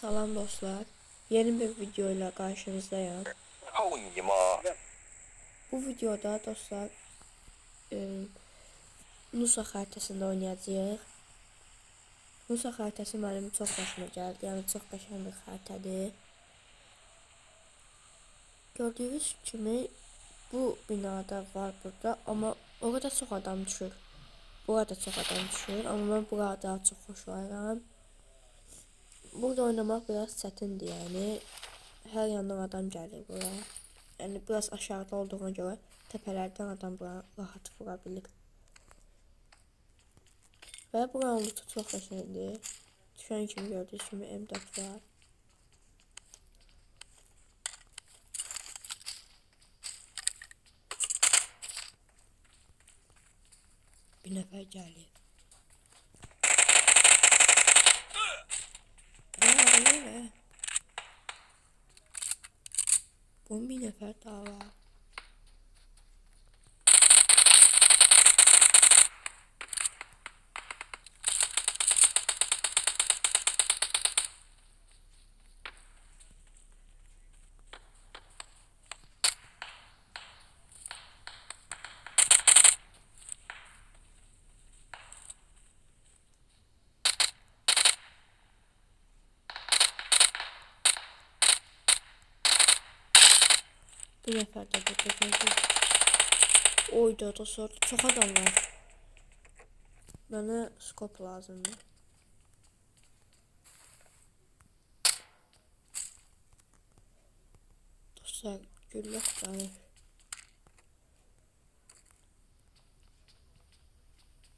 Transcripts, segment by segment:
Salam dostlar. Yeni bir video ile karşınızdayım. Bu videoda dostlar e, Nusa xəritəsində oynayacağıq. Nusa xəritəsi mənim çox xoşuma gəldi. Yəni çox qəşəng bir xəritədir. Gördüyünüz kimi bu binada var burada, amma orada çox adam düşür. Burada çox adam düşür, amma mən burada daha çox xoşlanıram. Burada oynamaq biraz çətindir, yəni hər yandan adam gəlir bura. Yəni biraz aşağıda olduğuna görə təpələrdən adam bura rahat vura bilir. Və buranın lootu çox qəşəngdir. Düşən kimi gördüyünüz kimi M4 var. Bir nəfər gəlir. Öyle. Bunun bir nefer daha var. Bir nefer de burada da sordu. Çok adam var. Bana skop lazımdı. Dostlar güllük tane.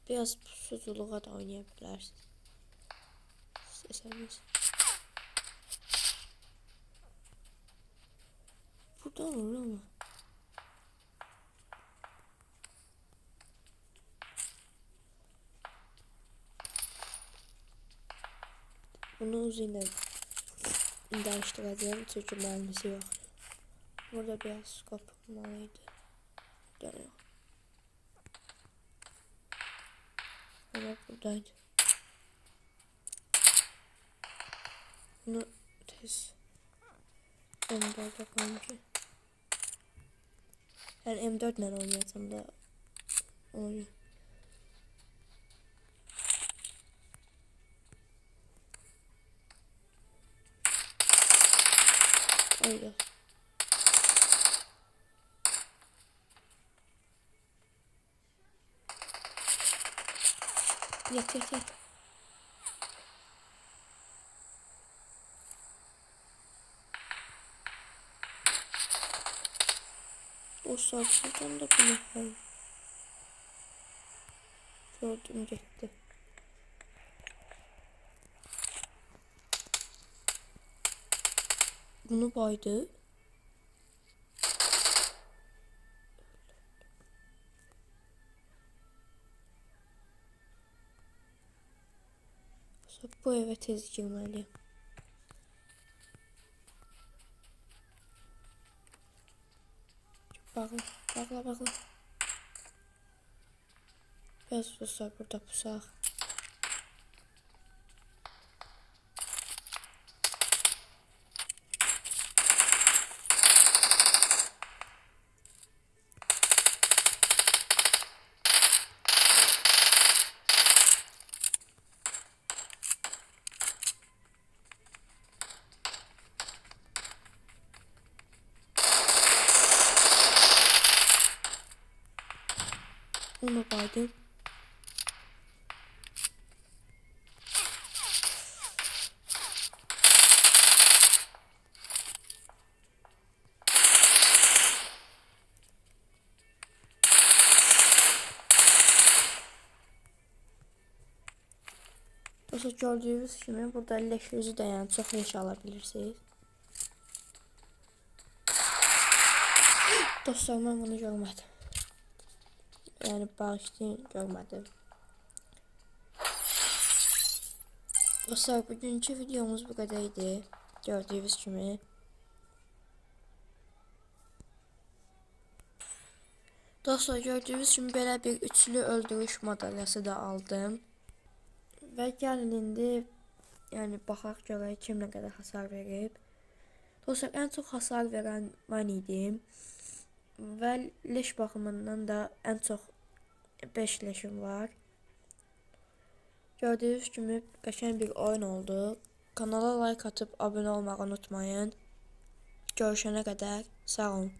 Biraz pusuculuğa da oynayabilirsiniz. İsterseniz. Burada olur ama. Bunu uzun değiştireceğim çünkü mermisi yok. Burada biraz skop olmalıydı. Burada yok. Ama buradaydı. Bunu tez M4'e koymuş. Yani M4 ile oynayacağım da oyun. Öyle. Yat yat yat. O sarsıldan da nefer. Gördüm gitti. Bunu baydı. Bu eve tez girmeliyim. Bakın, bakla bakla. Biraz dostlar burada pusak. Onu baydım. Dostlar gördüğünüz kimi burada leşinizi de yani çok leş alabilirsiniz. Dostlar ben bunu görmedim. Yani bağışlayın görmedim. Dostlar bugünkü videomuz bu kadardı. Gördüğünüz kimi. Dostlar gördüğünüz kimi belə bir üçlü öldürüş madalyası da aldım. Və gəlin indi Yəni baxaq görək kim nə qədər hasar verib. Dostlar, ən çox hasar verən mən idim. Və leş baxımından da ən çox 5 leşim var. Gördüyünüz kimi qəşəng bir oyun oldu. Kanala like atıb abunə olmağı unutmayın. Görüşənə qədər sağ olun.